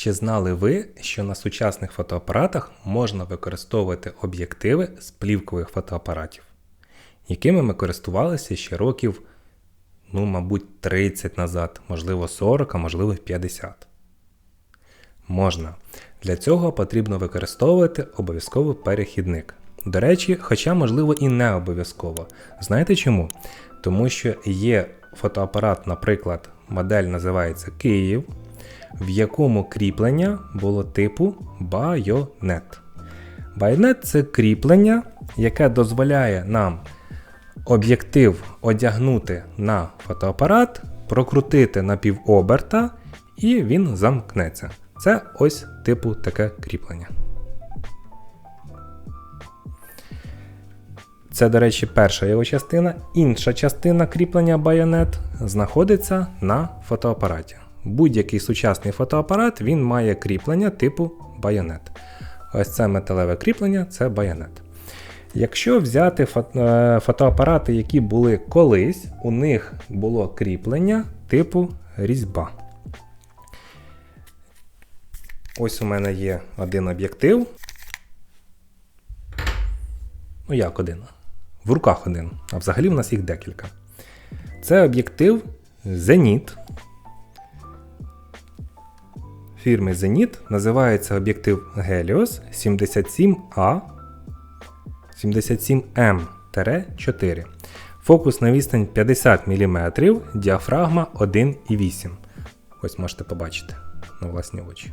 Чи знали ви, що на сучасних фотоапаратах можна використовувати об'єктиви з плівкових фотоапаратів, якими ми користувалися ще років, ну, мабуть, 30 назад, можливо 40, а можливо 50? Можна. Для цього потрібно використовувати обов'язково перехідник. До речі, хоча, можливо, і не обов'язково. Знаєте чому? Тому що є фотоапарат, наприклад, модель називається Київ, в якому кріплення було типу байонет. Байонет це кріплення, яке дозволяє нам об'єктив одягнути на фотоапарат, прокрутити на півоберта, і він замкнеться. Це ось типу таке кріплення. Це, до речі, перша його частина. Інша частина кріплення байонет знаходиться на фотоапараті. Будь-який сучасний фотоапарат він має кріплення типу байонет. Ось це металеве кріплення це байонет. Якщо взяти фото- фотоапарати, які були колись, у них було кріплення типу різьба. Ось у мене є один об'єктив. Ну, як один? В руках один, а взагалі в нас їх декілька. Це об'єктив Zenit. Фірми Zenit називається об'єктив Helios 77A 77M-4. Фокус на відстань 50 мм, діафрагма 1,8. Ось можете побачити на власні очі.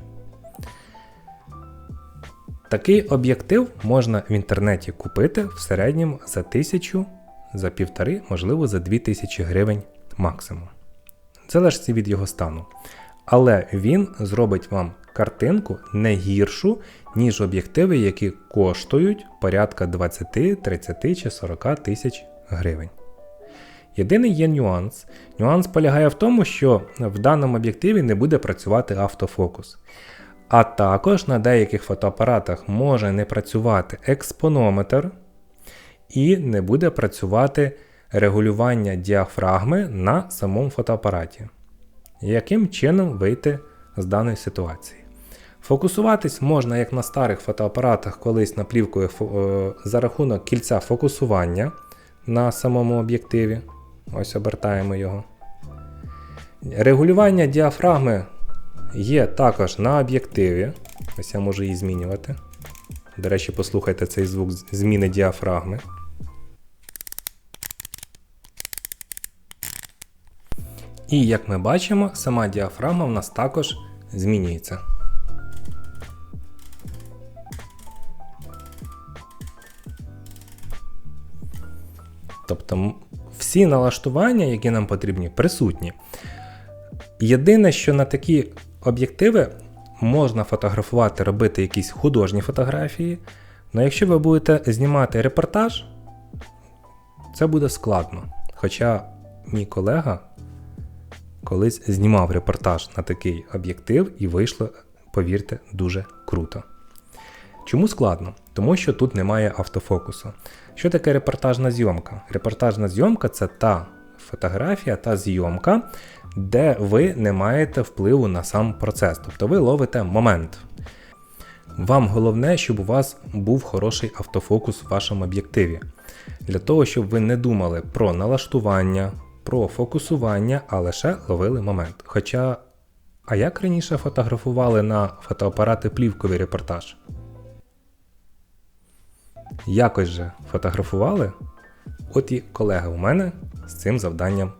Такий об'єктив можна в інтернеті купити в середньому за 1000, за півтори, можливо, за 2000 гривень максимум. Залежить від його стану. Але він зробить вам картинку не гіршу, ніж об'єктиви, які коштують порядка 20, 30 чи 40 тисяч гривень. Єдиний є нюанс. Нюанс полягає в тому, що в даному об'єктиві не буде працювати автофокус. А також на деяких фотоапаратах може не працювати експонометр і не буде працювати регулювання діафрагми на самому фотоапараті. Яким чином вийти з даної ситуації? Фокусуватись можна як на старих фотоапаратах, колись наплівкою е, за рахунок кільця фокусування на самому об'єктиві. Ось обертаємо його. Регулювання діафрагми є також на об'єктиві. Ось я можу її змінювати. До речі, послухайте цей звук зміни діафрагми. І як ми бачимо, сама діафрагма в нас також змінюється. Тобто всі налаштування, які нам потрібні, присутні. Єдине, що на такі об'єктиви можна фотографувати, робити якісь художні фотографії. Але якщо ви будете знімати репортаж, це буде складно. Хоча мій колега колись знімав репортаж на такий об'єктив і вийшло, повірте, дуже круто. Чому складно? Тому що тут немає автофокусу. Що таке репортажна зйомка? Репортажна зйомка це та фотографія, та зйомка, де ви не маєте впливу на сам процес. Тобто ви ловите момент. Вам головне, щоб у вас був хороший автофокус в вашому об'єктиві. Для того, щоб ви не думали про налаштування, про фокусування, а лише ловили момент. Хоча, а як раніше фотографували на фотоапарати плівковий репортаж? Якось же фотографували? От і колега у мене з цим завданням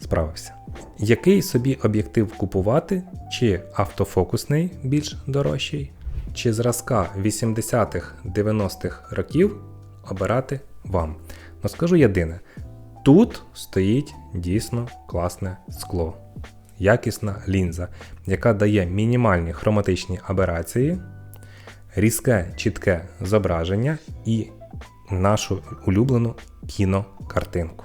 справився. Який собі об'єктив купувати, чи автофокусний більш дорожчий, чи зразка 80-х 90-х років обирати вам. Ну скажу єдине: тут стоїть дійсно класне скло, якісна лінза, яка дає мінімальні хроматичні аберації, різке чітке зображення і нашу улюблену кінокартинку.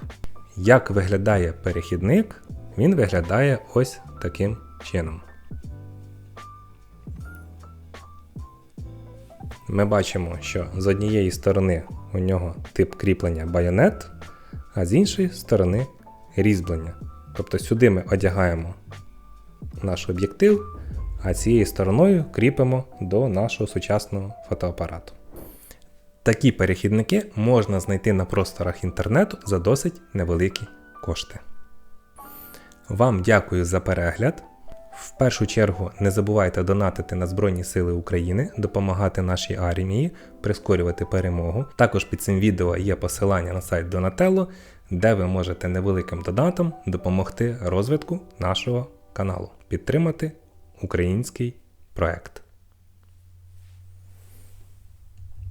Як виглядає перехідник, він виглядає ось таким чином. Ми бачимо, що з однієї сторони у нього тип кріплення байонет, а з іншої сторони різьблення. Тобто сюди ми одягаємо наш об'єктив, а цією стороною кріпимо до нашого сучасного фотоапарату. Такі перехідники можна знайти на просторах інтернету за досить невеликі кошти. Вам дякую за перегляд. В першу чергу не забувайте донатити на Збройні Сили України, допомагати нашій армії, прискорювати перемогу. Також під цим відео є посилання на сайт Donatello, де ви можете невеликим донатом допомогти розвитку нашого каналу, підтримати український проект.